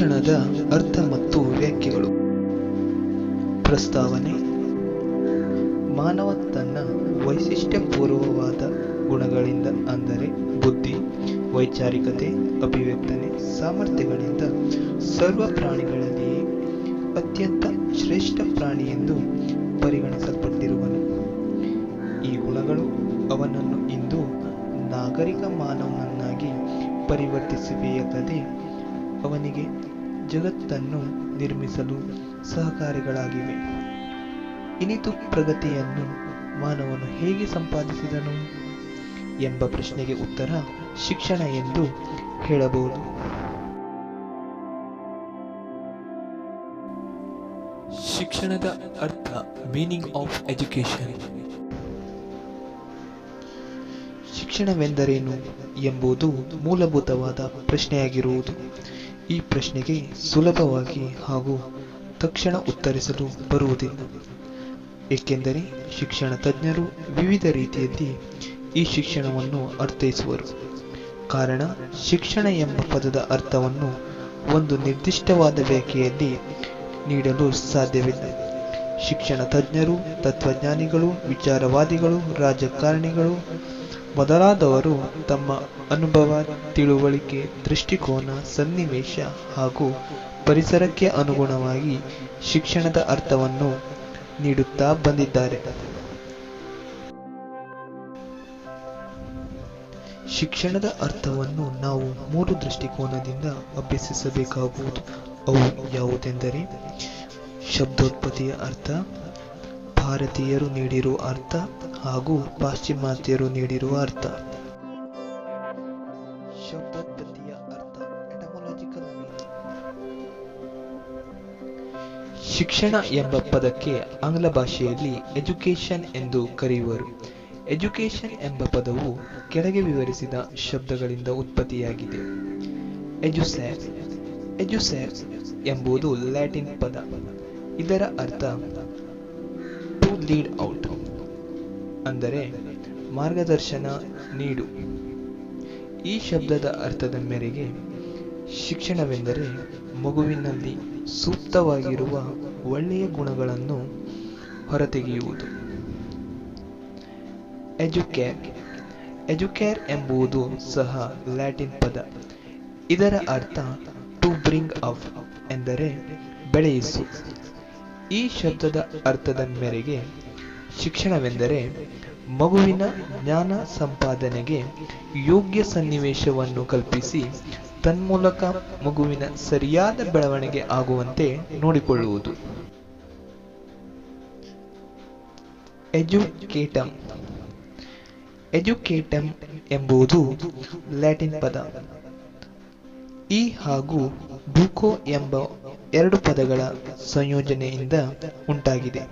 ಶಿಕ್ಷಣದ ಅರ್ಥ ಮತ್ತು ವ್ಯಾಖ್ಯೆಗಳು ಪ್ರಸ್ತಾವನೆ, ಮಾನವ ತನ್ನ ವೈಶಿಷ್ಟ್ಯಪೂರ್ವವಾದ ಗುಣಗಳಿಂದ ಅಂದರೆ ಬುದ್ಧಿ, ವೈಚಾರಿಕತೆ, ಅಭಿವ್ಯಕ್ತನೆ, ಸಾಮರ್ಥ್ಯಗಳಿಂದ ಸರ್ವ ಪ್ರಾಣಿಗಳಲ್ಲಿಯೇ ಅತ್ಯಂತ ಶ್ರೇಷ್ಠ ಪ್ರಾಣಿ ಎಂದು ಪರಿಗಣಿಸಲ್ಪಟ್ಟಿರುವನು. ಈ ಗುಣಗಳು ಅವನನ್ನು ಇಂದು ನಾಗರಿಕ ಮಾನವನನ್ನಾಗಿ ಪರಿವರ್ತಿಸಿವೆಯಲ್ಲದೆ ಅವನಿಗೆ ಜಗತ್ತನ್ನು ನಿರ್ಮಿಸಲು ಸಹಕಾರಿಗಳಾಗಿವೆ. ಇನಿತು ಪ್ರಗತಿಯನ್ನು ಮಾನವನು ಹೇಗೆ ಸಂಪಾದಿಸಿದನು ಎಂಬ ಪ್ರಶ್ನೆಗೆ ಉತ್ತರ ಶಿಕ್ಷಣ ಎಂದು ಹೇಳಬಹುದು. ಶಿಕ್ಷಣದ ಅರ್ಥ ಮೀನಿಂಗ್ ಆಫ್ ಎಜುಕೇಶನ್ ಶಿಕ್ಷಣವೆಂದರೇನು ಎಂಬುದು ಮೂಲಭೂತವಾದ ಪ್ರಶ್ನೆಯಾಗಿರುವುದು. ಈ ಪ್ರಶ್ನೆಗೆ ಸುಲಭವಾಗಿ ಹಾಗೂ ತಕ್ಷಣ ಉತ್ತರಿಸಲು ಬರುವುದಿಲ್ಲ. ಏಕೆಂದರೆ ಶಿಕ್ಷಣ ತಜ್ಞರು ವಿವಿಧ ರೀತಿಯಲ್ಲಿ ಈ ಶಿಕ್ಷಣವನ್ನು ಅರ್ಥೈಸುವರು. ಕಾರಣ ಶಿಕ್ಷಣ ಎಂಬ ಪದದ ಅರ್ಥವನ್ನು ಒಂದು ನಿರ್ದಿಷ್ಟವಾದ ವ್ಯಾಖ್ಯೆಯಲ್ಲಿ ನೀಡಲು ಸಾಧ್ಯವಿಲ್ಲ. ಶಿಕ್ಷಣ ತಜ್ಞರು, ತತ್ವಜ್ಞಾನಿಗಳು, ವಿಚಾರವಾದಿಗಳು, ರಾಜಕಾರಣಿಗಳು ಮೊದಲಾದವರು ತಮ್ಮ ಅನುಭವ, ತಿಳುವಳಿಕೆ, ದೃಷ್ಟಿಕೋನ, ಸನ್ನಿವೇಶ ಹಾಗೂ ಪರಿಸರಕ್ಕೆ ಅನುಗುಣವಾಗಿ ಶಿಕ್ಷಣದ ಅರ್ಥವನ್ನು ನೀಡುತ್ತಾ ಬಂದಿದ್ದಾರೆ. ಶಿಕ್ಷಣದ ಅರ್ಥವನ್ನು ನಾವು ಮೂರು ದೃಷ್ಟಿಕೋನದಿಂದ ಅಭ್ಯಸಿಸಬೇಕಾಗುವುದು. ಅವು ಯಾವುದೆಂದರೆ, ಶಬ್ದೋತ್ಪತ್ತಿಯ ಅರ್ಥ, ಭಾರತೀಯರು ನೀಡಿರುವ ಅರ್ಥ ಹಾಗೂ ಪಾಶ್ಚಿಮಾತ್ಯರು ನೀಡಿರುವ ಅರ್ಥ. ಶಬ್ದೋತ್ಪತ್ತಿಯ ಅರ್ಥ. ಶಿಕ್ಷಣ ಎಂಬ ಪದಕ್ಕೆ ಆಂಗ್ಲ ಭಾಷೆಯಲ್ಲಿ ಎಜುಕೇಶನ್ ಎಂದು ಕರೆಯುವರು. ಎಜುಕೇಶನ್ ಎಂಬ ಪದವು ಕೆಳಗೆ ವಿವರಿಸಿದ ಶಬ್ದಗಳಿಂದ ಉತ್ಪತ್ತಿಯಾಗಿದೆ. ಎಜುಸ್ಯಾರ್ ಎಂಬುದು ಲ್ಯಾಟಿನ್ ಪದ. ಇದರ ಅರ್ಥ ಟು ಲೀಡ್ ಔಟ್ ಅಂದರೆ ಮಾರ್ಗದರ್ಶನ ನೀಡು. ಈ ಶಬ್ದದ ಅರ್ಥದ ಮೇರೆಗೆ ಶಿಕ್ಷಣವೆಂದರೆ ಮಗುವಿನಲ್ಲಿ ಸೂಕ್ತವಾಗಿರುವ ಒಳ್ಳೆಯ ಗುಣಗಳನ್ನು ಹೊರತೆಗೆಯುವುದು. ಎಜುಕೇರ್ ಎಜುಕೇರ್ ಎಂಬುದು ಸಹ ಲ್ಯಾಟಿನ್ ಪದ. ಇದರ ಅರ್ಥ ಟು ಬ್ರಿಂಗ್ ಅಪ್ ಎಂದರೆ ಬೆಳೆಯಿಸು. ಈ ಶಬ್ದದ ಅರ್ಥದ ಮೇರೆಗೆ ಶಿಕ್ಷಣವೆಂದರೆ ಮಗುವಿನ ಜ್ಞಾನ ಸಂಪಾದನೆಗೆ ಯೋಗ್ಯ ಸನ್ನಿವೇಶವನ್ನು ಕಲ್ಪಿಸಿ ತನ್ಮೂಲಕ ಮಗುವಿನ ಸರಿಯಾದ ಬೆಳವಣಿಗೆ ಆಗುವಂತೆ ನೋಡಿಕೊಳ್ಳುವುದು. ಎಜುಕೇಟಮ್ ಎಜುಕೇಟಮ್ ಎಂಬುದು ಲ್ಯಾಟಿನ್ ಪದ. ಈ ಹಾಗೂ ಬುಕೋ ಎಂಬ ಎರಡು ಪದಗಳ ಸಂಯೋಜನೆಯಿಂದ ಉಂಟಾಗಿದೆ.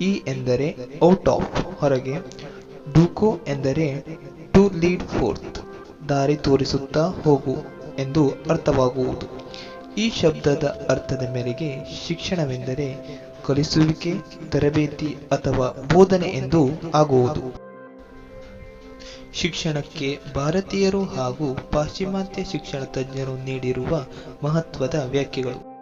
ಈ ಎಂದರೆ ಔಟ್ ಆಫ್, ಹೊರಗೆ ಡೂಕೋ ಎಂದರೆ ಟು ಲೀಡ್ ಫೋರ್ತ್, ದಾರಿ ತೋರಿಸುತ್ತಾ ಹೋಗು ಎಂದು ಅರ್ಥವಾಗುವುದು. ಈ ಶಬ್ದದ ಅರ್ಥದ ಮೇರೆಗೆ ಶಿಕ್ಷಣವೆಂದರೆ ಕಲಿಸುವಿಕೆ, ತರಬೇತಿ ಅಥವಾ ಬೋಧನೆ ಎಂದು ಆಗುವುದು. ಶಿಕ್ಷಣಕ್ಕೆ ಭಾರತೀಯರು ಹಾಗೂ ಪಾಶ್ಚಿಮಾತ್ಯ ಶಿಕ್ಷಣ ತಜ್ಞರು ನೀಡಿರುವ ಮಹತ್ವದ ವ್ಯಾಖ್ಯೆಗಳು.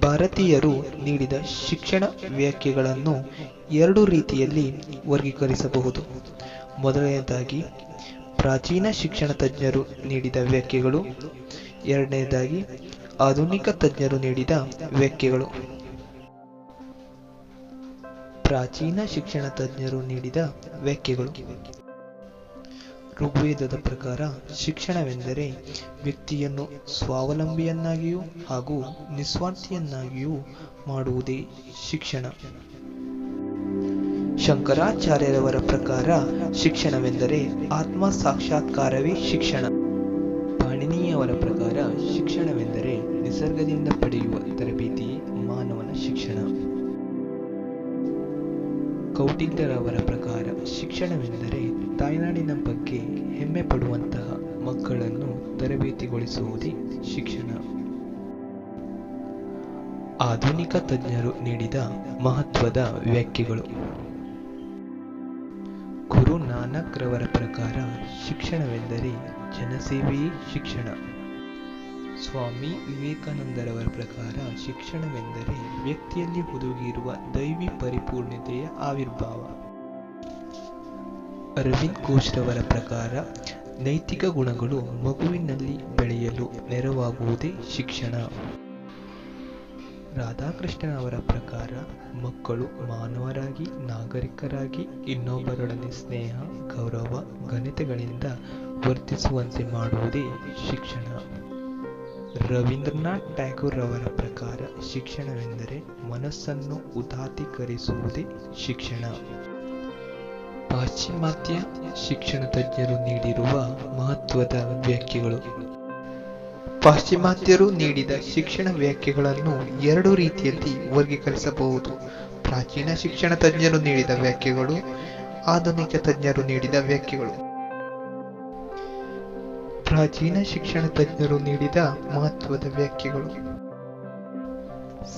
ಭಾರತೀಯರು ನೀಡಿದ ಶಿಕ್ಷಣ ವ್ಯಾಖ್ಯೆಗಳನ್ನು ಎರಡು ರೀತಿಯಲ್ಲಿ ವರ್ಗೀಕರಿಸಬಹುದು. ಮೊದಲನೆಯದಾಗಿ, ಪ್ರಾಚೀನ ಶಿಕ್ಷಣ ತಜ್ಞರು ನೀಡಿದ ವ್ಯಾಖ್ಯೆಗಳು. ಎರಡನೆಯದಾಗಿ, ಆಧುನಿಕ ತಜ್ಞರು ನೀಡಿದ ವ್ಯಾಖ್ಯೆಗಳು. ಪ್ರಾಚೀನ ಶಿಕ್ಷಣ ತಜ್ಞರು ನೀಡಿದ ವ್ಯಾಖ್ಯೆಗಳು. ಋಗ್ವೇದದ ಪ್ರಕಾರ ಶಿಕ್ಷಣವೆಂದರೆ ವ್ಯಕ್ತಿಯನ್ನು ಸ್ವಾವಲಂಬಿಯನ್ನಾಗಿಯೂ ಹಾಗೂ ನಿಸ್ವಾರ್ಥಿಯನ್ನಾಗಿಯೂ ಮಾಡುವುದೇ ಶಿಕ್ಷಣ. ಶಂಕರಾಚಾರ್ಯರವರ ಪ್ರಕಾರ ಶಿಕ್ಷಣವೆಂದರೆ ಆತ್ಮ ಸಾಕ್ಷಾತ್ಕಾರವೇ ಶಿಕ್ಷಣ. ಪಾಣಿನಿಯವರ ಪ್ರಕಾರ ಶಿಕ್ಷಣವೆಂದರೆ ನಿಸರ್ಗದಿಂದ ಪಡೆಯುವ ತರಬೇತಿ ಮಾನವನ ಶಿಕ್ಷಣ. ಕೌಟಿಲ್ಯರವರ ಪ್ರಕಾರ ಶಿಕ್ಷಣವೆಂದರೆ ತಾಯ್ನಾಡಿನ ಬಗ್ಗೆ ಹೆಮ್ಮೆ ಪಡುವಂತಹ ಮಕ್ಕಳನ್ನು ತರಬೇತಿಗೊಳಿಸುವುದೇ ಶಿಕ್ಷಣ. ಆಧುನಿಕ ತಜ್ಞರು ನೀಡಿದ ಮಹತ್ವದ ವ್ಯಾಖ್ಯೆಗಳು. ಗುರು ನಾನಕ್ ರವರ ಪ್ರಕಾರ ಶಿಕ್ಷಣವೆಂದರೆ ಜನಸೇವೆಯೇ ಶಿಕ್ಷಣ. ಸ್ವಾಮಿ ವಿವೇಕಾನಂದರವರ ಪ್ರಕಾರ ಶಿಕ್ಷಣವೆಂದರೆ ವ್ಯಕ್ತಿಯಲ್ಲಿ ಹುದುಗಿರುವ ದೈವಿ ಪರಿಪೂರ್ಣತೆಯ ಆವಿರ್ಭಾವ. ಅರವಿಂದ್ ಘೋಷ್ರವರ ಪ್ರಕಾರ ನೈತಿಕ ಗುಣಗಳು ಮಗುವಿನಲ್ಲಿ ಬೆಳೆಯಲು ನೆರವಾಗುವುದೇ ಶಿಕ್ಷಣ. ರಾಧಾಕೃಷ್ಣನವರ ಪ್ರಕಾರ ಮಕ್ಕಳು ಮಾನವರಾಗಿ, ನಾಗರಿಕರಾಗಿ, ಇನ್ನೊಬ್ಬರೊಡನೆ ಸ್ನೇಹ, ಗೌರವ ಘನತೆಗಳಿಂದ ವರ್ತಿಸುವಂತೆ ಮಾಡುವುದೇ ಶಿಕ್ಷಣ. ರವೀಂದ್ರನಾಥ್ ಟ್ಯಾಗೂರ್ ಅವರ ಪ್ರಕಾರ ಶಿಕ್ಷಣವೆಂದರೆ ಮನಸ್ಸನ್ನು ಉದಾತ್ತೀಕರಿಸುವುದೇ ಶಿಕ್ಷಣ. ಪಾಶ್ಚಿಮಾತ್ಯ ಶಿಕ್ಷಣ ತಜ್ಞರು ನೀಡಿರುವ ಮಹತ್ವದ ವ್ಯಾಖ್ಯೆಗಳು. ಪಾಶ್ಚಿಮಾತ್ಯರು ನೀಡಿದ ಶಿಕ್ಷಣ ವ್ಯಾಖ್ಯೆಗಳನ್ನು ಎರಡು ರೀತಿಯಲ್ಲಿ ವರ್ಗೀಕರಿಸಬಹುದು. ಪ್ರಾಚೀನ ಶಿಕ್ಷಣ ತಜ್ಞರು ನೀಡಿದ ವ್ಯಾಖ್ಯೆಗಳು, ಆಧುನಿಕ ತಜ್ಞರು ನೀಡಿದ ವ್ಯಾಖ್ಯೆಗಳು. ಪ್ರಾಚೀನ ಶಿಕ್ಷಣ ತಜ್ಞರು ನೀಡಿದ ಮಹತ್ವದ ವ್ಯಾಖ್ಯೆಗಳು.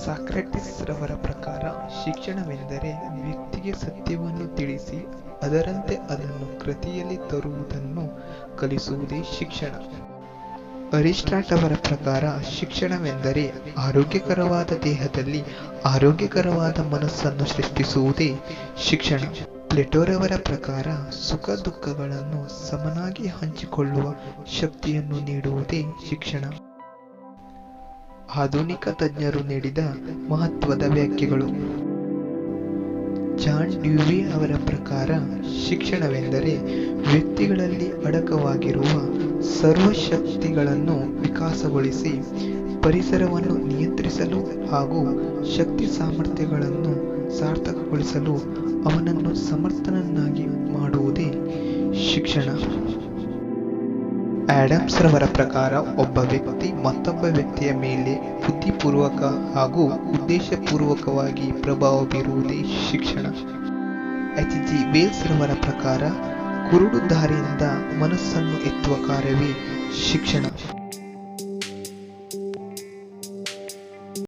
ಸಾಕ್ರೆಟಿಸ್ ರವರ ಪ್ರಕಾರ ಶಿಕ್ಷಣವೆಂದರೆ ವ್ಯಕ್ತಿಗೆ ಸತ್ಯವನ್ನು ತಿಳಿಸಿ ಅದರಂತೆ ಅದನ್ನು ಕೃತಿಯಲ್ಲಿ ತರುವುದನ್ನು ಕಲಿಸುವುದೇ ಶಿಕ್ಷಣ. ಅರಿಸ್ಟಾಟ್ ಅವರ ಪ್ರಕಾರ ಶಿಕ್ಷಣವೆಂದರೆ ಆರೋಗ್ಯಕರವಾದ ದೇಹದಲ್ಲಿ ಆರೋಗ್ಯಕರವಾದ ಮನಸ್ಸನ್ನು ಸೃಷ್ಟಿಸುವುದೇ ಶಿಕ್ಷಣ. ಪ್ಲೆಟೋರವರ ಪ್ರಕಾರ ಸುಖ ದುಃಖಗಳನ್ನು ಸಮನಾಗಿ ಹಂಚಿಕೊಳ್ಳುವ ಶಕ್ತಿಯನ್ನು ನೀಡುವುದೇ ಶಿಕ್ಷಣ. ಆಧುನಿಕ ತಜ್ಞರು ನೀಡಿದ ಮಹತ್ವದ ವ್ಯಾಖ್ಯೆಗಳು. ಜಾನ್ ಡ್ಯೂವಿ ಅವರ ಪ್ರಕಾರ ಶಿಕ್ಷಣವೆಂದರೆ ವ್ಯಕ್ತಿಗಳಲ್ಲಿ ಅಡಕವಾಗಿರುವ ಸರ್ವಶಕ್ತಿಗಳನ್ನು ವಿಕಾಸಗೊಳಿಸಿ ಪರಿಸರವನ್ನು ನಿಯಂತ್ರಿಸಲು ಹಾಗೂ ಶಕ್ತಿ ಸಾಮರ್ಥ್ಯಗಳನ್ನು ಸಾರ್ಥಕಗೊಳಿಸಲು ಅವನನ್ನು ಸಮರ್ಥನನ್ನಾಗಿ ಮಾಡುವುದೇ ಶಿಕ್ಷಣ. ಆಡಮ್ಸ್ ರವರ ಪ್ರಕಾರ ಒಬ್ಬ ವ್ಯಕ್ತಿ ಮತ್ತೊಬ್ಬ ವ್ಯಕ್ತಿಯ ಮೇಲೆ ಬುದ್ಧಿಪೂರ್ವಕ ಹಾಗೂ ಉದ್ದೇಶಪೂರ್ವಕವಾಗಿ ಪ್ರಭಾವ ಬೀರುವುದೇ ಶಿಕ್ಷಣ. ಎಚ್ ಜಿ ವೇಲ್ಸ್ ರವರ ಪ್ರಕಾರ ಕುರುಡು ದಾರಿಯಿಂದ ಮನಸ್ಸನ್ನು ಎತ್ತುವ ಕಾರ್ಯವೇ ಶಿಕ್ಷಣ.